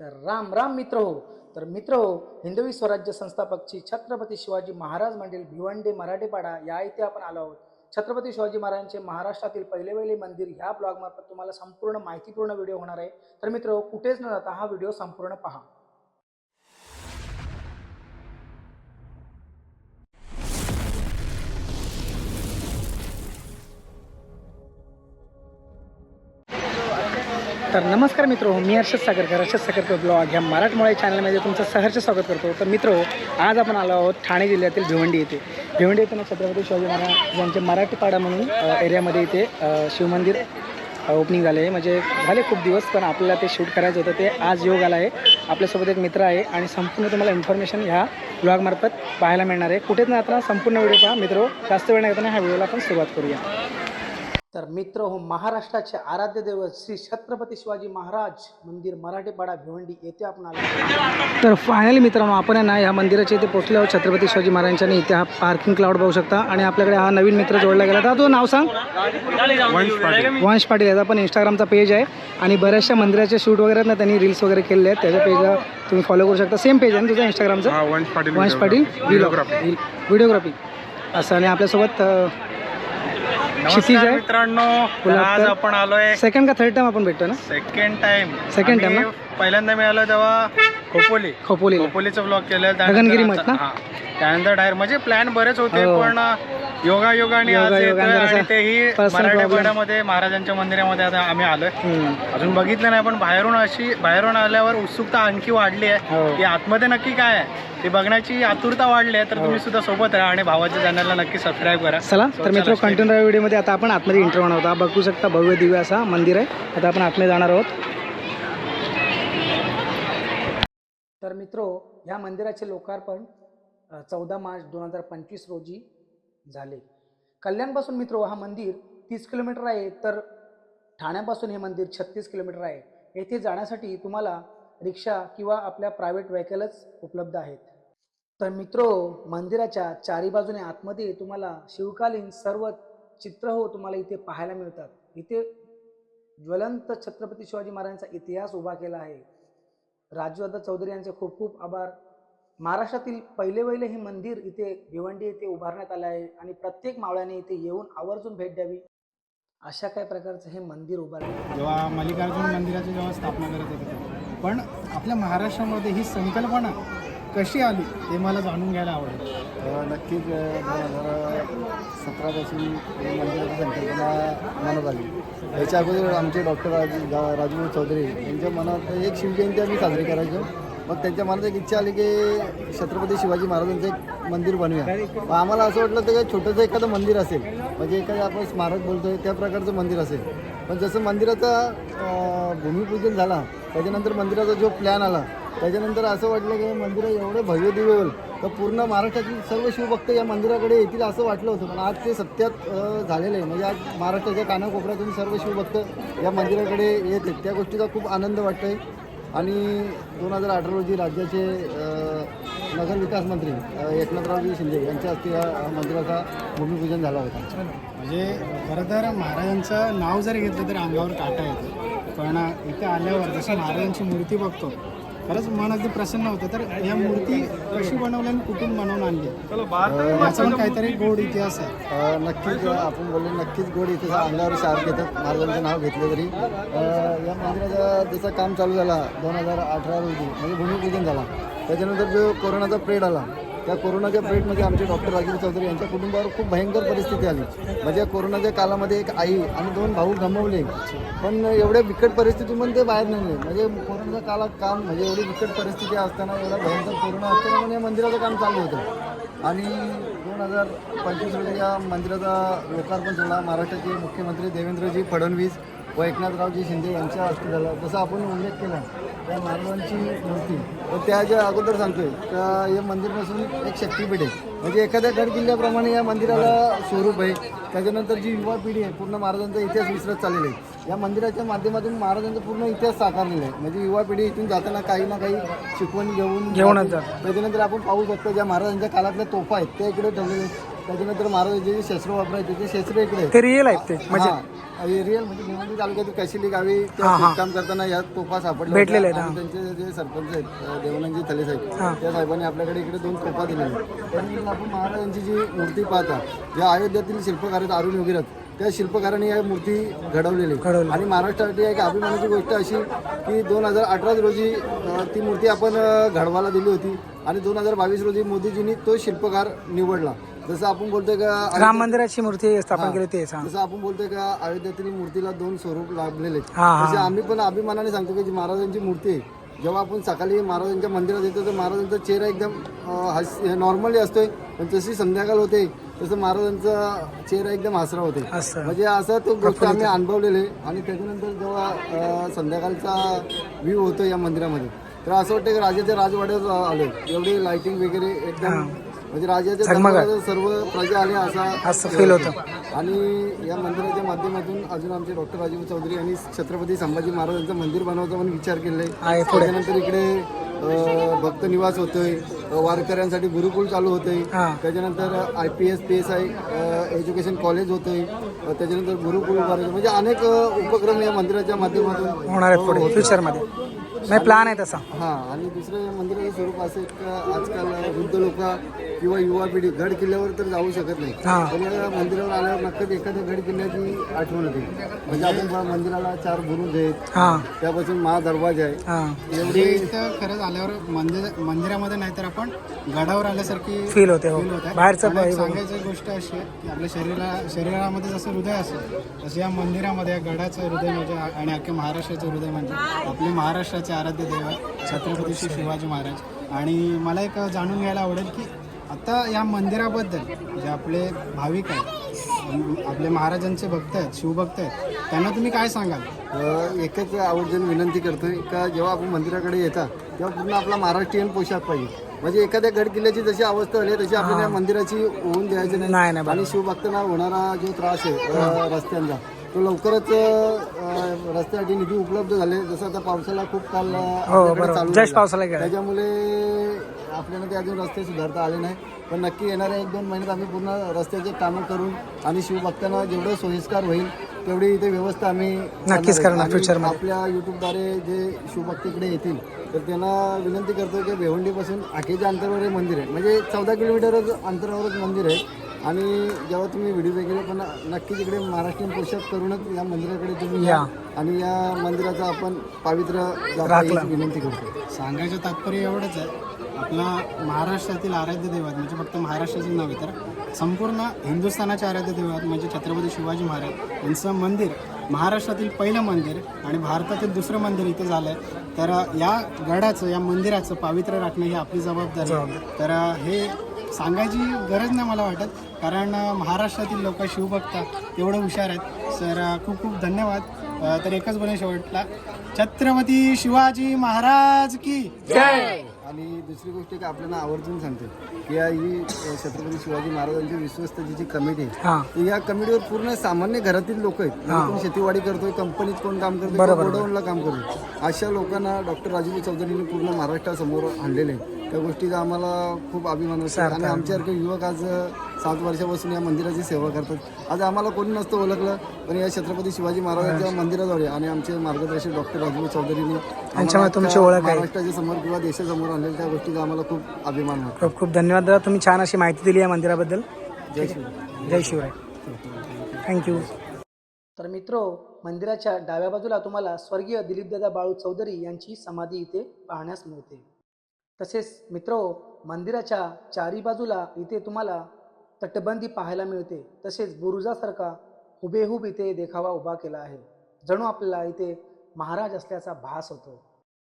तर राम राम मित्र हो. तर मित्र हो हिंदवी स्वराज्य संस्थापकची छत्रपती शिवाजी महाराज मंदिर भिवंडे मराठेपाडा या इथे आपण आलो आहोत. छत्रपती शिवाजी महाराजांचे महाराष्ट्रातील पहिले पहिले मंदिर ह्या ब्लॉगमार्फत तुम्हाला संपूर्ण माहितीपूर्ण व्हिडिओ होणार आहे. तर मित्र हो, कुठेच न जाता हा व्हिडिओ संपूर्ण पहा. तर नमस्कार मित्र हो मी हर्षद सागरकर. हर्षद सागरकर ब्लॉग ह्या मराठमोळ्या चॅनलमध्ये तुमचं सहर्ष स्वागत करतो. तर मित्र आज आपण आलो आहोत ठाणे जिल्ह्यातील भिवंडी येथे. भिवंडी येथे छत्रपती शिवाजी महाराज यांचे मराठीपाडा म्हणून एरियामध्ये इथे शिवमंदिर ओपनिंग झाले आहे. म्हणजे झाले खूप दिवस पण आपल्याला ते शूट करायचं होतं. ते आज योग आला आहे. आपल्यासोबत एक मित्र आहे आणि संपूर्ण तुम्हाला इन्फॉर्मेशन ह्या ब्लॉगमार्फत पाहायला मिळणार आहे. कुठेच ना आता संपूर्ण व्हिडिओ पहा मित्र. जास्त वेळ नाही घेताना ह्या व्हिडिओला आपण सुरुवात करूया. तर मित्र हो महाराष्ट्राचे आराध्य दैवत श्री छत्रपती शिवाजी महाराज मंदिर मराठीपाडा भिवंडी येथे आपण आलो तर फायनली मित्रांनो आपण ना ह्या मंदिराच्या इथे पोहोचलो आहोत. छत्रपती शिवाजी महाराजांच्या आणि इथे हा पार्किंग क्लाउड बघू शकता. आणि आपल्याकडे हा नवीन मित्र जोडला गेला. तर तो नाव सांग? वंश पाटील. याचा पण इंस्टाग्रामचा पेज आहे. आणि बऱ्याचशा मंदिराचे शूट वगैरे ना त्यांनी रील्स वगैरे केलेले आहेत. त्याच्या पेजला तुम्ही फॉलो करू शकता. सेम पेज आहे ना तुझं इंस्टाग्रामचं वंश पाटील वंश पाटील व्हिडिओग्राफी व्हिडिओग्राफी असं आणि आपल्यासोबत क्षितिज आहे. मित्रांनो आज आपण आलोय सेकंड का थर्ड टाइम आपण भेटतो ना? सेकंड टाइम Second time ना? पहिल्यांदा मी आलो तेव्हा खोपोली. खोपोलीला. खोपोलीचं ब्लॉग केलं. गगनगिरी मठ ना? त्यानंतर डायरेक्ट म्हणजे प्लॅन बरेच होते हो. पण योगा योगाने आज योगा- येतोय आणि तेही personal problem. मराठवाड्यामध्ये महाराजांच्या मंदिरामध्ये आता आम्ही आलोय. हम्म. अजून बघितलं नाही पण बाहेरून अशी बाहेरून आल्यावर उत्सुकता आणखी वाढली आहे. हो. की आतमध्ये नक्की काय आहे? ते बघण्याची आतुरता वाढली आहे तर तुम्ही सुद्धा सोबत राहा आणि भावाच्या चॅनलला नक्की सबस्क्राईब करा. चला तर मित्र कंटिन्यू राहा व्हिडिओमध्ये आता आपण आतमध्ये इंटरव्ह्यू होणार आहोत. बघू शकता भव्य दिव्य असा मंदिर आहे. आता आपण आतमध्ये जाणार आहोत. तर मित्रो ह्या मंदिराचे लोकार्पण चौदा मार्च दोन हजार पंचवीस रोजी झाले. कल्याणपासून मित्रो हो, हा मंदिर तीस किलोमीटर आहे तर ठाण्यापासून हे मंदिर छत्तीस किलोमीटर आहे. येथे जाण्यासाठी तुम्हाला रिक्षा किंवा आपल्या प्रायव्हेट व्हेकलच उपलब्ध आहेत. तर मित्रो हो, मंदिराच्या चारी बाजूने आतमध्ये तुम्हाला शिवकालीन सर्व चित्र हो तुम्हाला इथे पाहायला मिळतात. इथे ज्वलंत छत्रपती शिवाजी महाराजांचा इतिहास उभा केला आहे. राजवर्धन चौधरी यांचे खूप खूप आभार. महाराष्ट्रातील पहिले पहिले हे मंदिर इथे भिवंडी येथे उभारण्यात आले आहे आणि प्रत्येक मावळ्याने इथे येऊन आवर्जून भेट द्यावी. अशा काही प्रकारचं हे मंदिर उभारले जेव्हा मल्लिकार्जुन मंदिराची जेव्हा स्थापना करत होते. पण आपल्या महाराष्ट्रामध्ये ही संकल्पना कशी आली ते मला जाणून घ्यायला आवडेल. नक्कीच दोन हजार सतरापासून या मंदिराची संकल्पना मनात आली. याच्या अगोदर आमचे डॉक्टर राज राजू चौधरी यांच्या मनात एक शिवजयंती आम्ही साजरी करायचो. मग त्यांच्या मनात एक इच्छा आली की छत्रपती शिवाजी महाराजांचं एक मंदिर बनवूया. मग आम्हाला असं वाटलं तर छोटंसं एखादं मंदिर असेल. म्हणजे एखादं आपण स्मारक बोलतोय त्या प्रकारचं मंदिर असेल. पण जसं मंदिराचा भूमिपूजन झाला त्याच्यानंतर मंदिराचा जो प्लॅन आला त्याच्यानंतर असं वाटलं की मंदिर एवढं भव्य दिव्य होईल. तर पूर्ण महाराष्ट्रातील सर्व शिवभक्त या मंदिराकडे येतील असं वाटलं होतं. पण आज ते सत्यात झालेलं आहे. म्हणजे आज महाराष्ट्राच्या कानाकोपऱ्यातून सर्व शिवभक्त या मंदिराकडे येत आहेत. त्या गोष्टीचा खूप आनंद वाटतो आहे आणि दोन हजार अठरा रोजी राज्याचे नगर विकास मंत्री अ, एकनाथरावजी शिंदे यांच्या हस्ते या मंदिराचा भूमिपूजन झाला होता. म्हणजे खरं तर महाराजांचं नाव जरी घेतलं तरी अंगावर काटा येतो. पण इथे आल्यावर जसं महाराजांची मूर्ती बघतो खरंच मन अगदी प्रसन्न होतं. तर या मूर्ती कशी बनवल्या आणि कुठून बनवून आणली? याचा पण काहीतरी गोड इतिहास आहे. अ, नक्कीच आपण बोललो नक्कीच गोड इथे अंगावर शार घेतात. महाराजांचं नाव घेतलं तरी. अ, या मंदिराचा जसं काम चालू झाला दोन हजार अठरा रोजी म्हणजे भूमिपूजन झाला. त्याच्यानंतर जो कोरोनाचा प्रेड आला त्या कोरोनाच्या पेटमध्ये आमचे डॉक्टर राजीव चौधरी यांच्या कुटुंबावर खूप भयंकर परिस्थिती आली. म्हणजे कोरोनाच्या कालामध्ये एक आई आणि दोन भाऊ गमावले. पण एवढ्या बिकट परिस्थितीमध्ये ते बाहेर नेले म्हणजे कोरोनाच्या काळात काम म्हणजे एवढी बिकट परिस्थिती असताना एवढा भयंकर कोरोना असताना पण या मंदिराचं काम चालू होतं. आणि दोन हजार पंचवीस रोजी या मंदिराचा लोकार्पण झाला महाराष्ट्राचे मुख्यमंत्री देवेंद्रजी फडणवीस व एकनाथरावजी शिंदे यांच्या हस्ते झाला जसं आपण उल्लेख केला त्या महाराजांची मूर्ती. व त्याच्या अगोदर सांगतोय का हे मंदिर नसून एक शक्तीपीठ आहे. म्हणजे एखाद्या गड किल्ल्याप्रमाणे या मंदिराला स्वरूप आहे. त्याच्यानंतर जी युवा पिढी आहे पूर्ण महाराजांचा इतिहास विसरत चाललेला आहे. या मंदिराच्या माध्यमातून महाराजांचा पूर्ण इतिहास साकारलेला आहे. म्हणजे युवा पिढी इथून जाताना काही ना काही शिकवण घेऊन घेऊनच जाते. त्याच्यानंतर आपण पाहू शकतो ज्या महाराजांच्या काळातल्या तोफा आहेत त्या इकडे ठेवलेल्या आहेत. त्याच्यानंतर महाराजांचे जे शस्त्र वापरायचे ते शस्त्र इकडे. ते रिअल आहेत ते म्हणजे रिअल म्हणजे भिवंडी तालुक्यातील कशिली गावी ते हा, हा. काम करताना या तोफा सापडल्या भेटलेले होत्या आहेत, आणि त्यांचे जे सरपंच आहेत अ, देवानंदजी थले हा. साहेब त्या साहेबांनी आपल्याकडे इकडे दोन तोफा आहेत. त्यानंतर आपण महाराजांची जी मूर्ती पाहता ज्या अयोध्यातील शिल्पकार आहेत अरुण योगीरथ त्या शिल्पकारांनी या मूर्ती घडवलेली घडवली. आणि महाराष्ट्रासाठी एक अभिमानाची गोष्ट अशी की दोन हजार अठरा रोजी अ, ती मूर्ती आपण अ, घडवायला दिली होती आणि दोन हजार बावीस रोजी मोदीजींनी तो शिल्पकार निवडला जसं आपण बोलतोय का राम मंदिराची मूर्ती स्थापन केली हा. जसं आपण बोलतोय का अयोध्यातील मूर्तीला दोन स्वरूप लाभलेले. तसे आम्ही पण अभिमानाने सांगतो की जी महाराजांची मूर्ती आहे जेव्हा आपण सकाळी महाराजांच्या मंदिरात येतो तर महाराजांचा चेहरा एकदम नॉर्मली असतोय पण जशी संध्याकाळ होते तसं महाराजांचा चेहरा एकदम हसरा होते. म्हणजे असं तो गोष्ट आम्ही अनुभवलेले आणि त्याच्यानंतर जेव्हा संध्याकाळचा व्ह्यू होतो या मंदिरामध्ये तर असं वाटतं की राजाच्या राजवाड्यावर आलो एवढी लाइटिंग वगैरे एकदम म्हणजे राजाच्या सर्व प्रजा आल्या असा असं फील होतं. आणि या मंदिराच्या माध्यमातून अजून आमचे डॉक्टर राजीव चौधरी यांनी छत्रपती संभाजी महाराजांचं मंदिर बनवायचा पण विचार पुढे. त्याच्यानंतर इकडे भक्त निवास होतोय. वारकऱ्यांसाठी गुरुकुल चालू होतंय. हा. त्याच्यानंतर I P S P S I education college होतंय. अ, त्याच्यानंतर गुरुकुल म्हणजे अनेक उपक्रम या मंदिराच्या माध्यमातून होणार आहेत पुढे फ्युचरमध्ये नाही प्लॅन आहे तसा. हा आणि दुसरं या मंदिराचं स्वरूप असं आजकाल वृद्ध लोक किंवा युवा पिढी गड किल्ल्यावर तर जाऊ शकत नाही. हा. पण या मंदिरावर आल्यावर नक्कीच एखाद्या गड किल्ल्याची आठवण होते म्हणजे आपण बघा, मंदिराला चार बुरुज आहेत हा. त्यापासून महादरवाजा आहे हा. एवढी इथं खरंच आल्यावर मंदिर मंदिरामध्ये नाही तर आपण गडावर आल्यासारखी फील होते हो. फील होत. आहे बाहेरचं आणि एक बघ- सांगायची गोष्ट अशी आहे की आपल्या शरीरा शरीरामध्ये जसं हृदय असतं तसं या मंदिरामध्ये या गडाचं हृदय म्हणजे आणि अख्ख्या महाराष्ट्राचं हृदय म्हणजे आपले महाराष्ट्राचे आराध्य दैवत छत्रपती श्री शिवाजी महाराज. आणि मला एक जाणून घ्यायला आवडेल की आता या मंदिराबद्दल जे आपले भाविक आहेत आपले महाराजांचे भक्त आहेत शिवभक्त आहेत त्यांना तुम्ही काय सांगाल? एकच आवर्जून विनंती करतोय का जेव्हा आपण मंदिराकडे येता तेव्हा पूर्ण आपला महाराष्ट्रीयन पोशाख पाहिजे. म्हणजे एखाद्या गड किल्ल्याची जशी अवस्था झाली आहे, तशी आपल्याला या मंदिराची होऊन द्यायची नाही, नाही नाही, आणि शिवभक्तांना होणारा जो त्रास आहे रस्त्यांचा तो लवकरच अ, रस्त्यासाठी निधी उपलब्ध झाले. जसं आता पावसाला खूप काल अ, हो आपल्याकडे बरोबर. चालू जस्ट झाला. पावसाला गेला. त्याच्यामुळे आपल्याला ते अजून रस्ते सुधारता आले नाही. पण नक्की येणाऱ्या एक दोन महिन्यात आम्ही पूर्ण रस्त्याचे कामं करून आणि शिवभक्तांना जेवढं सोयीस्कर होईल तेवढी इथे व्यवस्था आम्ही नक्कीच करणार आणि future मध्ये. आपल्या युट्यूबद्वारे जे शिवभक्त इकडे येतील तर त्यांना विनंती करतो की भिवंडीपासून आखेच्या अंतरावर हे मंदिर आहे. म्हणजे चौदा किलोमीटरच अंतरावरच मंदिर आहे. आणि जेव्हा तुम्ही व्हिडिओ वगैरे पण नक्कीच इकडे महाराष्ट्रीयन पोशाख करूनच या मंदिराकडे तुम्ही या. आणि या मंदिराचा आपण पावित्र्य जपा राखलं. हीच विनंती करतो. सांगायचं तात्पर्य एवढंच आहे आपला महाराष्ट्रातील आराध्य दैवत म्हणजे फक्त महाराष्ट्राचे नव्हे तर संपूर्ण हिंदुस्थानाचे आराध्य दैवत म्हणजे छत्रपती शिवाजी महाराज यांचं मंदिर महाराष्ट्रातील पहिलं मंदिर आणि भारतातील दुसरं मंदिर इथे झालं आहे. तर या गडाचं या मंदिराचं पावित्र्य राखणं ही आपली जबाबदारी आहे. तर हे सांगायची गरज नाही मला वाटत. कारण महाराष्ट्रातील लोक शिवभक्त एवढं हुशार आहेत. सर खूप खूप धन्यवाद. तर एकच बोलणे शेवटला. छत्रपती शिवाजी महाराज की आणि दुसरी गोष्ट की आपल्याला आवर्जून सांगतो. की या ही छत्रपती शिवाजी महाराजांची विश्वस्त जी जी कमिटी आहे हा. या कमिटीवर पूर्ण सामान्य घरातील लोक आहेत. कोण शेतीवाडी करतोय कंपनीत कोण काम करतोय गोडाऊनला काम करतोय. अशा लोकांना डॉक्टर राजीव चौधरींनी पूर्ण महाराष्ट्रासमोर आणलेले आहे. त्या गोष्टीचा आम्हाला खूप अभिमान वाटतो आणि आमच्यासारखे युवक आज सात वर्षापासून या मंदिराची सेवा करतात. आज आम्हाला कोणी नसतं ओळखलं पण या छत्रपती शिवाजी महाराजांच्या मंदिराद्वारे आणि आमचे मार्गदर्शक डॉक्टर राजीव चौधरींनी. महाराष्ट्राच्या समोर किंवा देशासमोर आणलेल्या त्या गोष्टीचा आम्हाला खूप अभिमान वाटतो. खूप खूप धन्यवाद दादा. तुम्ही छान अशी माहिती दिली या मंदिराबद्दल. जय श्री जय शिवराय थँक्यू तर मित्रो मंदिराच्या डाव्या बाजूला तुम्हाला स्वर्गीय दिलीपदादा बाळू चौधरी यांची समाधी इथे पाहण्यास मिळते. तसेच मित्रो मंदिराच्या चारी बाजूला इथे तुम्हाला तटबंदी पाहायला मिळते. तसेच बुरुजासारखा हुबेहूब इथे देखावा उभा केला आहे. जणू आपल्याला इथे महाराज असल्याचा भास होतो.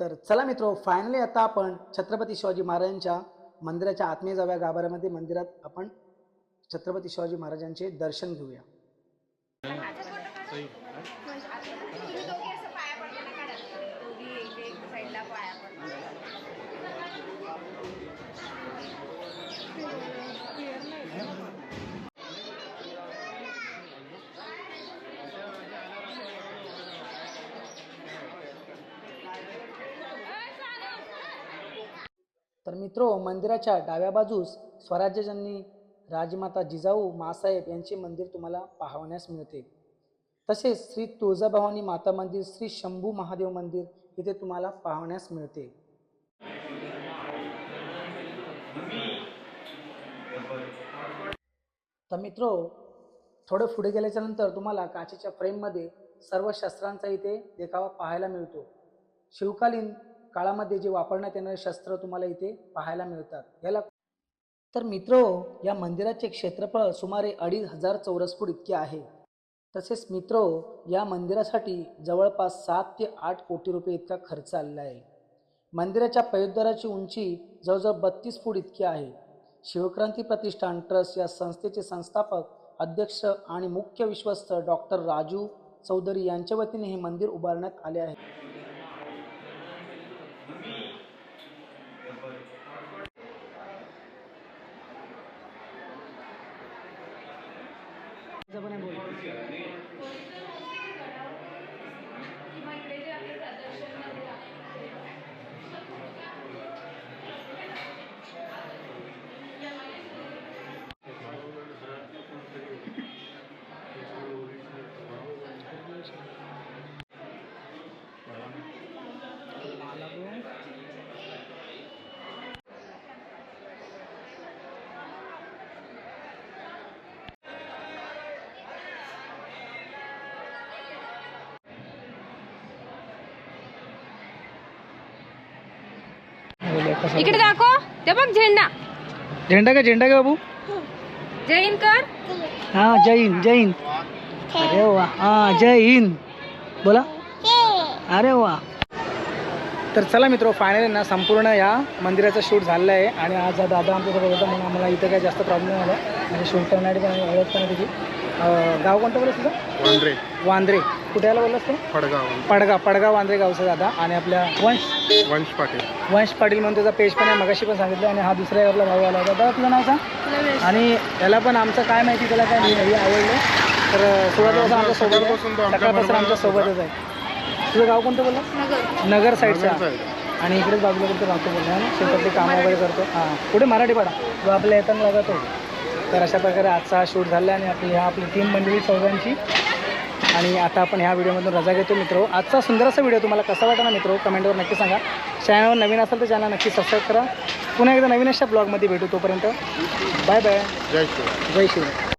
तर चला मित्रो फायनली आता आपण छत्रपती शिवाजी महाराजांच्या मंदिराच्या आत्मीय जाव्या गाभाऱ्यामध्ये मंदिरात आपण छत्रपती शिवाजी महाराजांचे दर्शन घेऊया. मित्रो मंदिराच्या डाव्या बाजूस स्वराज्य राजमाता जिजाऊ मासाहेब यांचे मंदिर तुम्हाला पाहण्यास मिळते. तसेच श्री तुळजाभवानी माता मंदिर श्री शंभू महादेव मंदिर इथे तुम्हाला पाहण्यास मिळते. तर मित्रो थोडं पुढे गेल्याच्यानंतर तुम्हाला काचेच्या फ्रेममध्ये सर्व शस्त्रांचा इथे देखावा पाहायला मिळतो. शिवकालीन काळामध्ये जे वापरण्यात येणारे शस्त्र तुम्हाला इथे पाहायला मिळतात. याला तर मित्रो या मंदिराचे क्षेत्रफळ सुमारे अडीच हजार चौरस फूट इतके आहे. तसेच मित्रो या मंदिरासाठी जवळपास सात ते आठ कोटी रुपये इतका खर्च आलेला आहे. मंदिराच्या पयोद्वाराची उंची जवळजवळ बत्तीस फूट इतकी आहे. शिवक्रांती प्रतिष्ठान ट्रस्ट या संस्थेचे संस्थापक अध्यक्ष आणि मुख्य विश्वस्त डॉक्टर राजू चौधरी यांच्या वतीने हे मंदिर उभारण्यात आले आहे. इकडे दाखव. ते बघ झेंडा. झेंडा का झेंडा का बाबू? जय हिंद कर. हा जय हिंद जय हिंद. अरे वा हा जय हिंद. बोला. अरे वा. तर चला मित्र फायनली ना संपूर्ण या मंदिराचा शूट झालेला आहे. आणि आज हा दादा आमच्यासोबत होता म्हणून आम्हाला इथं काही जास्त प्रॉब्लेम झाला. म्हणजे शूट करण्यासाठी पण आम्ही ओळख पण अं, गाव कोणतं बोलत तुझं? वांद्रे. वांद्रे. कुठे यायला बोललास तू? फडगाव पडगाव पडगाव वांद्रे गावचा दादा. आणि आपल्या वंश वंश पाटील. वंश पाटील म्हणून त्याचा पेज पण आहे मगाशी पण सांगितलं. आणि हा दुसऱ्या आपला भाऊ आला होता. दादा तुझं नाव सांग. आणि त्याला पण आमचं काय माहिती त्याला काय नाही आवडलं. तर सुरुवातीपासून आमच्यासोबत सकाळपासून. आमच्या सोबतच आहे. तुझं गाव कोणतं बोललं? नगर. साईडचं आणि इकडेच बाजूला कुठे राहतो बोलला ना? शेतातली कामं वगैरे करतो. हां. पुढे मराठीपाडा. जो आपल्या येताना लागत हो तर अशा प्रकारे आजचा हा शूट झाला आणि आपली ह्या आपली तीन मंडळी चौघांची. आणि आता आपण ह्या व्हिडिओमधून रजा घेतो मित्रो. आजचा सुंदरसा व्हिडिओ तुम्हाला कसा वाटला मित्रो? कमेंटवर नक्की सांगा. चॅनलवर नवीन असेल तर चॅनल नक्की सबस्क्राईब करा. पुन्हा एकदा नवीन अशा ब्लॉगमध्ये भेटू तोपर्यंत. Bye bye. जय श्री जय शिव